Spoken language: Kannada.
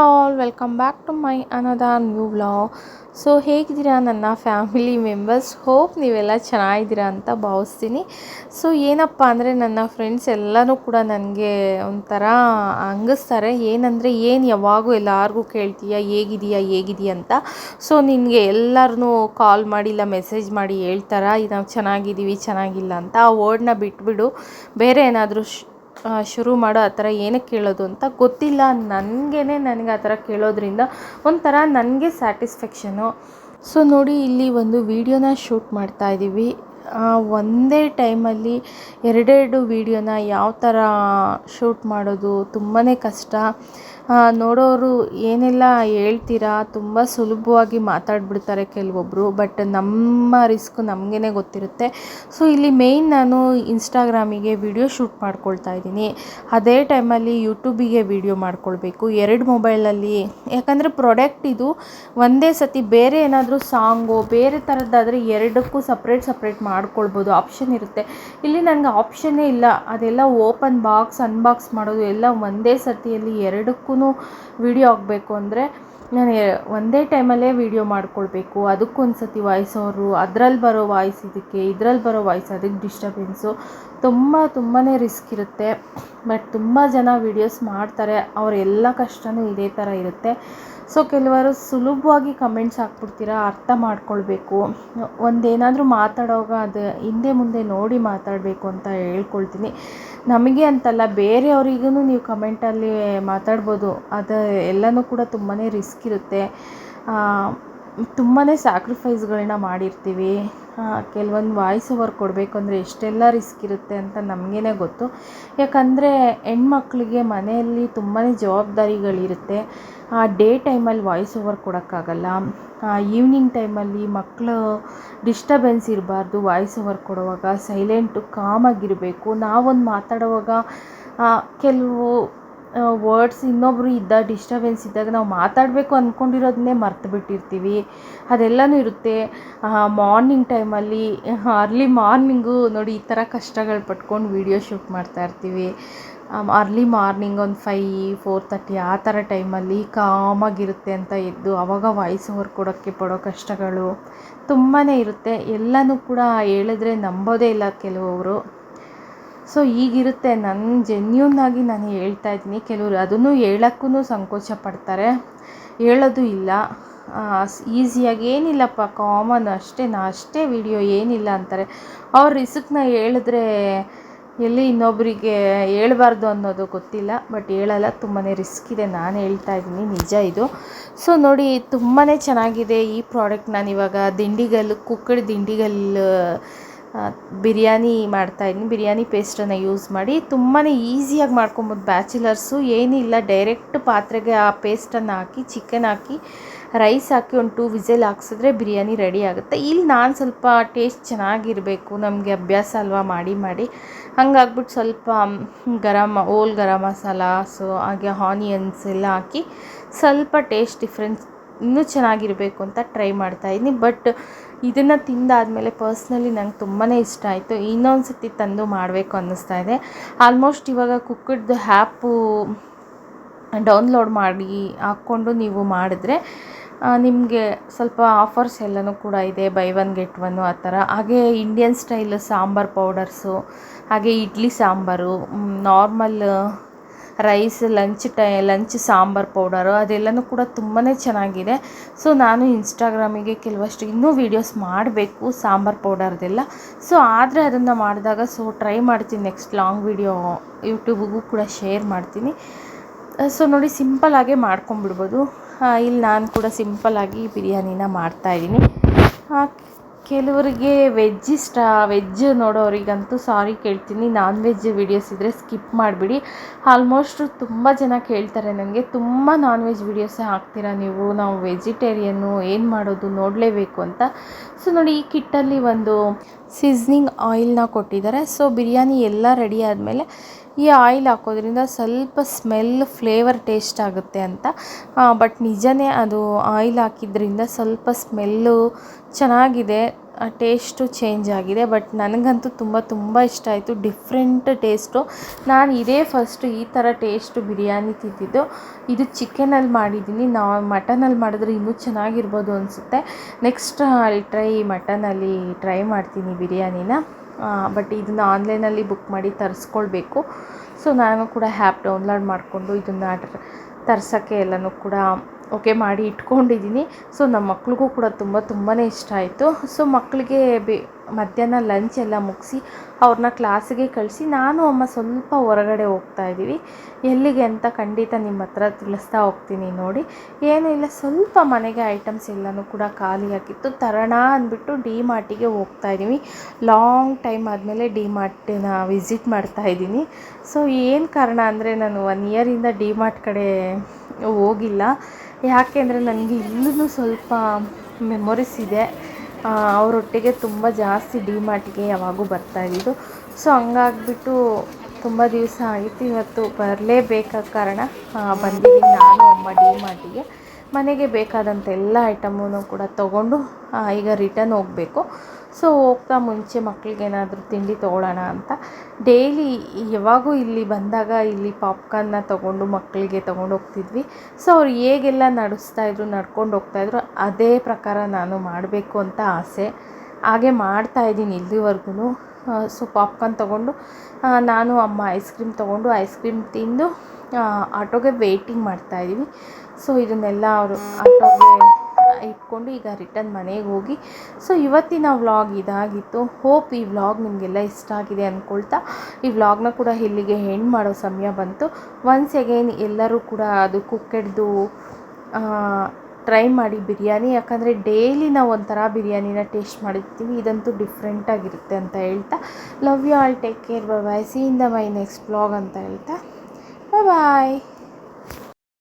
All welcome back to my another new vlog so ಹೇಗಿದ್ದೀರಾ ನನ್ನ ಫ್ಯಾಮಿಲಿ ಮೆಂಬರ್ಸ್ ಹೋಪ್ ನೀವೆಲ್ಲ ಚೆನ್ನಾಗಿದ್ದೀರಾ ಅಂತ ಭಾವಿಸ್ತೀನಿ. ಸೊ ಏನಪ್ಪ ಅಂದರೆ ನನ್ನ ಫ್ರೆಂಡ್ಸ್ ಎಲ್ಲನೂ ಕೂಡ ನನಗೆ ಒಂಥರ ಹಂಗಿಸ್ತಾರೆ. ಏನಂದರೆ ಏನು ಯಾವಾಗೂ ಎಲ್ಲರಿಗೂ ಕೇಳ್ತೀಯ ಹೇಗಿದೆಯಾ ಹೇಗಿದೆಯಾ ಅಂತ. ಸೊ ನಿನಗೆ ಎಲ್ಲರೂ ಕಾಲ್ ಮಾಡಿ ಇಲ್ಲ ಮೆಸೇಜ್ ಮಾಡಿ ಹೇಳ್ತಾರ ನಾವು ಚೆನ್ನಾಗಿದ್ದೀವಿ ಚೆನ್ನಾಗಿಲ್ಲ ಅಂತ ಆ ವರ್ಡ್ನ ಬಿಟ್ಬಿಡು. ಬೇರೆ ಏನಾದರೂ ಆ, ಶುರು ಮಾಡೋ ಆ ಥರ ಏನಕ್ಕೆ ಕೇಳೋದು ಅಂತ ಗೊತ್ತಿಲ್ಲ. ನನಗೇ ನನಗೆ ಆ ಥರ ಕೇಳೋದ್ರಿಂದ ಒಂಥರ ನನಗೆ ಸ್ಯಾಟಿಸ್ಫ್ಯಾಕ್ಷನು. ಸೊ ನೋಡಿ, ಇಲ್ಲಿ ಒಂದು ವಿಡಿಯೋನ ಶೂಟ್ ಮಾಡ್ತಾ ಇದ್ದೀವಿ. ಒಂದೇ ಟೈಮಲ್ಲಿ ಎರಡೆರಡು ವೀಡಿಯೋನ ಯಾವ ಥರ ಶೂಟ್ ಮಾಡೋದು ತುಂಬಾ ಕಷ್ಟ. ನೋಡೋರು ಏನೆಲ್ಲ ಹೇಳ್ತೀರಾ? ತುಂಬ ಸುಲಭವಾಗಿ ಮಾತಾಡ್ಬಿಡ್ತಾರೆ ಕೆಲವೊಬ್ಬರು ಬಟ್ ನಮ್ಮ ರಿಸ್ಕ್ ನಮಗೇ ಗೊತ್ತಿರುತ್ತೆ. ಸೊ ಇಲ್ಲಿ ಮೇಯ್ನ್ ನಾನು ಇನ್ಸ್ಟಾಗ್ರಾಮಿಗೆ ವಿಡಿಯೋ ಶೂಟ್ ಮಾಡ್ಕೊಳ್ತಾ ಇದ್ದೀನಿ. ಅದೇ ಟೈಮಲ್ಲಿ ಯೂಟ್ಯೂಬಿಗೆ ವಿಡಿಯೋ ಮಾಡ್ಕೊಳ್ಬೇಕು. ಎರಡು ಮೊಬೈಲಲ್ಲಿ ಯಾಕಂದರೆ ಪ್ರಾಡಕ್ಟ್ ಇದು ಒಂದೇ ಸತಿ ಬೇರೆ ಏನಾದರೂ ಸಾಂಗು ಬೇರೆ ಥರದ್ದಾದರೆ ಎರಡಕ್ಕೂ ಸಪ್ರೇಟ್ ಸಪ್ರೇಟ್ ಮಾಡ್ಕೊಳ್ಬೋದು. ಆಪ್ಷನ್ ಇರುತ್ತೆ. ಇಲ್ಲಿ ನನಗೆ ಆಪ್ಷನ್ನೇ ಇಲ್ಲ. ಅದೆಲ್ಲ ಓಪನ್ ಬಾಕ್ಸ್ ಅನ್ಬಾಕ್ಸ್ ಮಾಡೋದು ಎಲ್ಲ ಒಂದೇ ಸತಿಯಲ್ಲಿ ಎರಡಕ್ಕೂ ವಿಡಿಯೋ ಆಗಬೇಕು ಅಂದರೆ ನಾನು ಒಂದೇ ಟೈಮಲ್ಲೇ ವಿಡಿಯೋ ಮಾಡ್ಕೊಳ್ಬೇಕು. ಅದಕ್ಕೊಂದು ಸತಿ ವಾಯ್ಸ್ ಅವರು ಅದರಲ್ಲಿ ಬರೋ ವಾಯ್ಸ್ ಇದಕ್ಕೆ ಇದ್ರಲ್ಲಿ ಬರೋ ವಾಯ್ಸ್ ಅದಕ್ಕೆ ಡಿಸ್ಟರ್ಬೆನ್ಸು ತುಂಬ ತುಂಬಾ ರಿಸ್ಕ್ ಇರುತ್ತೆ. ಬಟ್ ತುಂಬ ಜನ ವೀಡಿಯೋಸ್ ಮಾಡ್ತಾರೆ. ಅವ್ರ ಎಲ್ಲ ಕಷ್ಟನೂ ಇದೇ ಥರ ಇರುತ್ತೆ. ಸೊ ಕೆಲವರು ಸುಲಭವಾಗಿ ಕಮೆಂಟ್ಸ್ ಹಾಕ್ಬಿಡ್ತೀರಾ, ಅರ್ಥ ಮಾಡ್ಕೊಳ್ಬೇಕು. ಒಂದೇನಾದರೂ ಮಾತಾಡೋವಾಗ ಅದು ಹಿಂದೆ ಮುಂದೆ ನೋಡಿ ಮಾತಾಡಬೇಕು ಅಂತ ಹೇಳ್ಕೊಳ್ತೀನಿ. ನಮಗೆ ಅಂತಲ್ಲ ಬೇರೆಯವರಿಗೂ ನೀವು ಕಮೆಂಟಲ್ಲಿ ಮಾತಾಡ್ಬೋದು. ಅದು ಎಲ್ಲನೂ ಕೂಡ ತುಂಬಾ ರಿಸ್ಕ್ ಇರುತ್ತೆ. ತುಂಬಾ ಸ್ಯಾಕ್ರಿಫೈಸ್ಗಳನ್ನ ಮಾಡಿರ್ತೀವಿ. ಕೆಲವೊಂದು ವಾಯ್ಸ್ ಓವರ್ ಕೊಡಬೇಕು ಅಂದರೆ ಎಷ್ಟೆಲ್ಲ ರಿಸ್ಕ್ ಇರುತ್ತೆ ಅಂತ ನಮಗೇನೆ ಗೊತ್ತು. ಯಾಕಂದರೆ ಹೆಣ್ಮಕ್ಳಿಗೆ ಮನೆಯಲ್ಲಿ ತುಂಬಾ ಜವಾಬ್ದಾರಿಗಳಿರುತ್ತೆ. ಡೇ ಟೈಮಲ್ಲಿ ವಾಯ್ಸ್ ಓವರ್ ಕೊಡೋಕ್ಕಾಗಲ್ಲ. ಈವ್ನಿಂಗ್ ಟೈಮಲ್ಲಿ ಮಕ್ಕಳು ಡಿಸ್ಟರ್ಬೆನ್ಸ್ ಇರಬಾರ್ದು ವಾಯ್ಸ್ ಓವರ್ ಕೊಡುವಾಗ. ಸೈಲೆಂಟು ಕಾಮಾಗಿರಬೇಕು ನಾವೊಂದು ಮಾತಾಡುವಾಗ ಕೆಲವು ವರ್ಡ್ಸ್ ಇನ್ನೊಬ್ಬರು ಇದ್ದ ಡಿಸ್ಟರ್ಬೆನ್ಸ್ ಇದ್ದಾಗ ನಾವು ಮಾತಾಡಬೇಕು ಅಂದ್ಕೊಂಡಿರೋದನ್ನೇ ಮರ್ತು ಬಿಟ್ಟಿರ್ತೀವಿ. ಅದೆಲ್ಲನೂ ಇರುತ್ತೆ. ಮಾರ್ನಿಂಗ್ ಟೈಮಲ್ಲಿ ಅರ್ಲಿ ಮಾರ್ನಿಂಗು ನೋಡಿ ಈ ಥರ ಕಷ್ಟಗಳು ಪಟ್ಕೊಂಡು ವೀಡಿಯೋ ಶೂಟ್ ಮಾಡ್ತಾ ಇರ್ತೀವಿ. ಅರ್ಲಿ ಮಾರ್ನಿಂಗ್ ಒಂದು ಫೈ ಫೋರ್ ತರ್ಟಿ ಆ ಥರ ಟೈಮಲ್ಲಿ ಕಾಮಾಗಿರುತ್ತೆ ಅಂತ ಎದ್ದು ಆವಾಗ ವಾಯ್ಸ್ ಓವರ್ ಕೊಡೋಕ್ಕೆ ಪಡೋ ಕಷ್ಟಗಳು ತುಂಬಾ ಇರುತ್ತೆ. ಎಲ್ಲನೂ ಕೂಡ ಹೇಳಿದ್ರೆ ನಂಬೋದೇ ಇಲ್ಲ ಕೆಲವೊಬ್ಬರು ಸೊ ಈಗಿರುತ್ತೆ. ನನ್ನ ಜೆನ್ಯೂನ್ ಆಗಿ ನಾನು ಹೇಳ್ತಾ ಇದ್ದೀನಿ. ಕೆಲವರು ಅದನ್ನು ಹೇಳೋಕ್ಕೂ ಸಂಕೋಚ ಪಡ್ತಾರೆ ಹೇಳೋದು ಇಲ್ಲ. ಈಸಿಯಾಗಿ ಏನಿಲ್ಲಪ್ಪ. ಕಾಮನ್ ಅಷ್ಟೇ. ನಾ ಅಷ್ಟೇ ವಿಡಿಯೋ ಏನಿಲ್ಲ ಅಂತಾರೆ. ಅವ್ರ ರಿಸ್ಕ್ನ ಹೇಳಿದ್ರೆ ಎಲ್ಲಿ ಇನ್ನೊಬ್ಬರಿಗೆ ಹೇಳ್ಬಾರ್ದು ಅನ್ನೋದು ಗೊತ್ತಿಲ್ಲ. ಬಟ್ ಹೇಳಲ್ಲ. ತುಂಬಾ ರಿಸ್ಕ್ ಇದೆ. ನಾನು ಹೇಳ್ತಾ ಇದ್ದೀನಿ. ನಿಜ ಇದು. ಸೊ ನೋಡಿ ತುಂಬಾ ಚೆನ್ನಾಗಿದೆ ಈ ಪ್ರಾಡಕ್ಟ್ ನಾನು ಇವಾಗ ದಿಂಡಿಗಲ್ಲು, ಕುಕ್ಕಡ್ ದಿಂಡಿಗಲ್ಲು ಬಿರಿಯಾನಿ ಮಾಡ್ತಾಯಿದ್ದೀನಿ ಬಿರಿಯಾನಿ ಪೇಸ್ಟನ್ನು ಯೂಸ್ ಮಾಡಿ ತುಂಬಾ ಈಸಿಯಾಗಿ ಮಾಡ್ಕೊಬೋದು ಬ್ಯಾಚುಲರ್ಸು. ಏನಿಲ್ಲ ಡೈರೆಕ್ಟ್ ಪಾತ್ರೆಗೆ ಆ ಪೇಸ್ಟನ್ನು ಹಾಕಿ ಚಿಕನ್ ಹಾಕಿ ರೈಸ್ ಹಾಕಿ ಒಂದು ಟೂ ವಿಸಲ್ ಹಾಕ್ಸಿದ್ರೆ ಬಿರಿಯಾನಿ ರೆಡಿ ಆಗುತ್ತೆ. ಇಲ್ಲಿ ನಾನು ಸ್ವಲ್ಪ ಟೇಸ್ಟ್ ಚೆನ್ನಾಗಿರಬೇಕು, ನಮಗೆ ಅಭ್ಯಾಸ ಅಲ್ವಾ ಮಾಡಿ ಮಾಡಿ. ಹಂಗಾಗ್ಬಿಟ್ಟು ಸ್ವಲ್ಪ ಗರಮ್ ಓಲ್ ಗರಂ ಮಸಾಲ ಸೊ ಹಾಗೆ ಆನಿಯನ್ಸ್ ಎಲ್ಲ ಹಾಕಿ ಸ್ವಲ್ಪ ಟೇಸ್ಟ್ ಡಿಫ್ರೆನ್ಸ್ ಇನ್ನೂ ಚೆನ್ನಾಗಿರಬೇಕು ಅಂತ ಟ್ರೈ ಮಾಡ್ತಾಯಿದ್ದೀನಿ ಬಟ್ ಇದನ್ನು ತಿಂದಾದಮೇಲೆ ಪರ್ಸ್ನಲಿ ನಂಗೆ ತುಂಬಾ ಇಷ್ಟ ಆಯಿತು. ಇನ್ನೊಂದು ಸತಿ ತಂದು ಮಾಡಬೇಕು ಅನ್ನಿಸ್ತಾ ಇದೆ. ಆಲ್ಮೋಸ್ಟ್ ಇವಾಗ ಕುಕ್ಕಡ್ದು ಹ್ಯಾಪು ಡೌನ್ಲೋಡ್ ಮಾಡಿ ಹಾಕ್ಕೊಂಡು ನೀವು ಮಾಡಿದ್ರೆ ನಿಮಗೆ ಸ್ವಲ್ಪ ಆಫರ್ಸ್ ಎಲ್ಲನೂ ಕೂಡ ಇದೆ. ಬೈ ಒನ್ ಗೆಟ್ ಒನ್ನು ಆ ಥರ. ಹಾಗೆ ಇಂಡಿಯನ್ ಸ್ಟೈಲ್ ಸಾಂಬಾರ್ ಪೌಡರ್ಸು, ಹಾಗೆ idli sambar normal rice lunch tie lunch sambar powder ಅದೆಲ್ಲನೂ ಕೂಡ ತುಂಬಾ ಚೆನ್ನಾಗಿದೆ. ಸೊ ನಾನು ಇನ್ಸ್ಟಾಗ್ರಾಮಿಗೆ ಕೆಲವಷ್ಟು ಇನ್ನೂ ವೀಡಿಯೋಸ್ ಮಾಡಬೇಕು ಸಾಂಬಾರ್ ಪೌಡರ್ದೆಲ್ಲ ಸೊ ಆದರೆ ಅದನ್ನು ಮಾಡಿದಾಗ ಸೊ ಟ್ರೈ ಮಾಡ್ತೀನಿ ನೆಕ್ಸ್ಟ್ ಲಾಂಗ್ ವೀಡಿಯೋ ಯೂಟ್ಯೂಬಿಗೂ ಕೂಡ ಶೇರ್ ಮಾಡ್ತೀನಿ. ಸೊ ನೋಡಿ ಸಿಂಪಲ್ಲಾಗೆ ಮಾಡ್ಕೊಂಬಿಡ್ಬೋದು ಇಲ್ಲಿ ನಾನು ಕೂಡ ಸಿಂಪಲ್ಲಾಗಿ ಬಿರಿಯಾನಿನ ಮಾಡ್ತಾಯಿದ್ದೀನಿ ಕೆಲವರಿಗೆ ವೆಜ್ ಇಷ್ಟ ವೆಜ್ ನೋಡೋರಿಗಂತೂ ಸಾರಿ ಕೇಳ್ತೀನಿ. ನಾನ್ ವೆಜ್ ವಿಡಿಯೋಸ್ ಇದ್ದರೆ ಸ್ಕಿಪ್ ಮಾಡಿಬಿಡಿ. ಆಲ್ಮೋಸ್ಟ್ ತುಂಬ ಜನ ಕೇಳ್ತಾರೆ ನನಗೆ ತುಂಬ ನಾನ್ ವೆಜ್ ವೀಡಿಯೋಸೇ ಹಾಕ್ತೀರಾ ನೀವು? ನಾವು ವೆಜಿಟೇರಿಯನ್ನು ಏನು ಮಾಡೋದು ನೋಡಲೇಬೇಕು ಅಂತ. ಸೊ ನೋಡಿ, ಈ ಕಿಟ್ಟಲ್ಲಿ ಒಂದು ಸೀಸ್ನಿಂಗ್ ಆಯಿಲ್ನ ಕೊಟ್ಟಿದ್ದಾರೆ. ಸೊ ಬಿರಿಯಾನಿ ಎಲ್ಲ ರೆಡಿ ಆದಮೇಲೆ ಈ ಆಯಿಲ್ ಹಾಕೋದ್ರಿಂದ ಸ್ವಲ್ಪ ಸ್ಮೆಲ್, ಫ್ಲೇವರ್ ಟೇಸ್ಟ್ ಆಗುತ್ತೆ ಅಂತ. ಬಟ್ ನಿಜನೇ ಅದು ಆಯಿಲ್ ಹಾಕಿದ್ರಿಂದ ಸ್ವಲ್ಪ ಸ್ಮೆಲ್ಲು ಚೆನ್ನಾಗಿದೆ ಟೇಸ್ಟು ಚೇಂಜ್ ಆಗಿದೆ. ಬಟ್ ನನಗಂತೂ ತುಂಬ ತುಂಬ ಇಷ್ಟ ಆಯಿತು. Different taste. ನಾನು ಇದೇ ಫಸ್ಟು ಈ ಥರ ಟೇಸ್ಟು ಬಿರಿಯಾನಿ ತಿಂದಿದ್ದು ಇದು ಚಿಕನಲ್ಲಿ ಮಾಡಿದ್ದೀನಿ. ನಾವು ಮಟನಲ್ಲಿ ಮಾಡಿದ್ರೆ ಇನ್ನೂ ಚೆನ್ನಾಗಿರ್ಬೋದು ಅನಿಸುತ್ತೆ. ನೆಕ್ಸ್ಟ್ ಟ್ರೈ ಮಟನಲ್ಲಿ ಟ್ರೈ ಮಾಡ್ತೀನಿ ಬಿರಿಯಾನಿನ. ಬಟ್ ಇದನ್ನು ಆನ್ಲೈನಲ್ಲಿ ಬುಕ್ ಮಾಡಿ ತರಿಸ್ಕೊಳ್ಬೇಕು. ಸೊ ನಾನು ಕೂಡ ಹ್ಯಾಪ್ ಡೌನ್ಲೋಡ್ ಮಾಡಿಕೊಂಡು ಇದನ್ನು ತರ್ಸೋಕ್ಕೆ ಎಲ್ಲನೂ ಕೂಡ ಓಕೆ ಮಾಡಿ ಇಟ್ಕೊಂಡಿದ್ದೀನಿ. ಸೊ ನಮ್ಮ ಮಕ್ಳಿಗೂ ಕೂಡ ತುಂಬ ತುಂಬಾ ಇಷ್ಟ ಆಯಿತು. ಸೊ ಮಕ್ಕಳಿಗೆ ಬಿ, ಮಧ್ಯಾಹ್ನ ಲಂಚ್ ಎಲ್ಲ ಮುಗಿಸಿ ಅವ್ರನ್ನ ಕ್ಲಾಸಿಗೆ ಕಳಿಸಿ ನಾನು ಅಮ್ಮ ಸ್ವಲ್ಪ ಹೊರಗಡೆ ಹೋಗ್ತಾ ಇದ್ದೀವಿ. ಎಲ್ಲಿಗೆ ಅಂತ ಖಂಡಿತ ನಿಮ್ಮ ಹತ್ರ ತಿಳಿಸ್ತಾ ಹೋಗ್ತೀನಿ ನೋಡಿ. ಏನೂ ಇಲ್ಲ, ಸ್ವಲ್ಪ ಮನೆಗೆ ಐಟಮ್ಸ್ ಎಲ್ಲನೂ ಕೂಡ ಖಾಲಿಯಾಗಿತ್ತು ತರೋಣ ಅಂದ್ಬಿಟ್ಟು ಡಿ ಮಾರ್ಟಿಗೆ ಹೋಗ್ತಾ ಇದ್ದೀವಿ. ಲಾಂಗ್ ಟೈಮ್ ಆದಮೇಲೆ ಡಿ ಮಾರ್ಟಿನ ವಿಸಿಟ್ ಮಾಡ್ತಾ ಇದ್ದೀನಿ. ಸೊ, ಏನು ಕಾರಣ ಅಂದರೆ ನಾನು ಒನ್ ಇಯರಿಂದ ಡಿ ಮಾರ್ಟ್ ಕಡೆ ಹೋಗಿಲ್ಲ. ಯಾಕೆ ಅಂದರೆ ನನಗೆ ಇಲ್ಲೂ ಸ್ವಲ್ಪ ಮೆಮೊರೀಸ್ ಇದೆ. ಅವರೊಟ್ಟಿಗೆ ತುಂಬ ಜಾಸ್ತಿ ಡಿ ಮಾರ್ಟಿಗೆ ಯಾವಾಗೂ ಬರ್ತಾ ಇದ್ದಿದ್ದು ಸೊ ಹಂಗಾಗ್ಬಿಟ್ಟು ತುಂಬ ದಿವಸ ಆಯಿತು. ಇವತ್ತು ಬರಲೇಬೇಕಾದ ಕಾರಣ ಬಂದಿದ್ದೀನಿ ನಾನು, ಅಮ್ಮ ಡಿ ಮಾರ್ಟಿಗೆ ಮನೆಗೆ ಬೇಕಾದಂಥ ಎಲ್ಲ ಐಟಮ್ಮು ಕೂಡ ತಗೊಂಡು ಈಗ ರಿಟರ್ನ್ ಹೋಗಬೇಕು. ಸೊ ಹೋಗ್ತಾ ಮುಂಚೆ ಮಕ್ಳಿಗೇನಾದರೂ ತಿಂಡಿ ತೊಗೊಳ್ಳೋಣ ಅಂತ. ಡೈಲಿ ಯಾವಾಗೂ ಇಲ್ಲಿ ಬಂದಾಗ ಇಲ್ಲಿ ಪಾಪ್ಕಾರ್ನ್ನ ತೊಗೊಂಡು ಮಕ್ಕಳಿಗೆ ತೊಗೊಂಡು ಹೋಗ್ತಿದ್ವಿ. ಸೊ ಅವ್ರು ಹೇಗೆಲ್ಲ ನಡೆಸ್ತಾ ಇದ್ರು, ನಡ್ಕೊಂಡು ಹೋಗ್ತಾಯಿದ್ರು ಅದೇ ಪ್ರಕಾರ ನಾನು ಮಾಡಬೇಕು ಅಂತ ಆಸೆ. ಹಾಗೆ ಮಾಡ್ತಾಯಿದ್ದೀನಿ ಇಲ್ಲಿವರೆಗೂ ಸೊ ಪಾಪ್ಕಾರ್ನ್ ತೊಗೊಂಡು ನಾನು, ಅಮ್ಮ ಐಸ್ ಕ್ರೀಮ್ ತೊಗೊಂಡು ಐಸ್ ಕ್ರೀಮ್ ತಿಂದು ಆಟೋಗೆ ವೇಟಿಂಗ್ ಮಾಡ್ತಾಯಿದ್ದೀವಿ ಸೊ ಇದನ್ನೆಲ್ಲ ಅವರು ಆಟೋಗೆ ಇಟ್ಕೊಂಡು ಈಗ ರಿಟರ್ನ್ ಮನೆಗೆ ಹೋಗಿ. ಸೊ ಇವತ್ತಿನ ವ್ಲಾಗ್ ಇದಾಗಿತ್ತು. ಹೋಪ್ ಈ ವ್ಲಾಗ್ ನಿಮಗೆಲ್ಲ ಇಷ್ಟ ಆಗಿದೆ ಅಂದ್ಕೊಳ್ತಾ ಈ ವ್ಲಾಗ್ನ ಕೂಡ ಇಲ್ಲಿಗೆ ಹೆಣ್ಣು ಮಾಡೋ ಸಮಯ ಬಂತು. ಒನ್ಸ್ ಅಗೈನ್ ಎಲ್ಲರೂ ಕೂಡ ಅದು ಕುಕ್ಕೆಡ್ದು ಟ್ರೈ ಮಾಡಿ ಬಿರಿಯಾನಿ. ಯಾಕಂದರೆ ಡೈಲಿ ನಾವು ಒಂಥರ ಬಿರಿಯಾನಿನ ಟೇಸ್ಟ್ ಮಾಡಿರ್ತೀವಿ. ಇದಂತೂ ಡಿಫ್ರೆಂಟಾಗಿರುತ್ತೆ ಅಂತ ಹೇಳ್ತಾ. Love you all take care bye see in the my next vlog ಅಂತ ಹೇಳ್ತಾ. ಬಾಯ್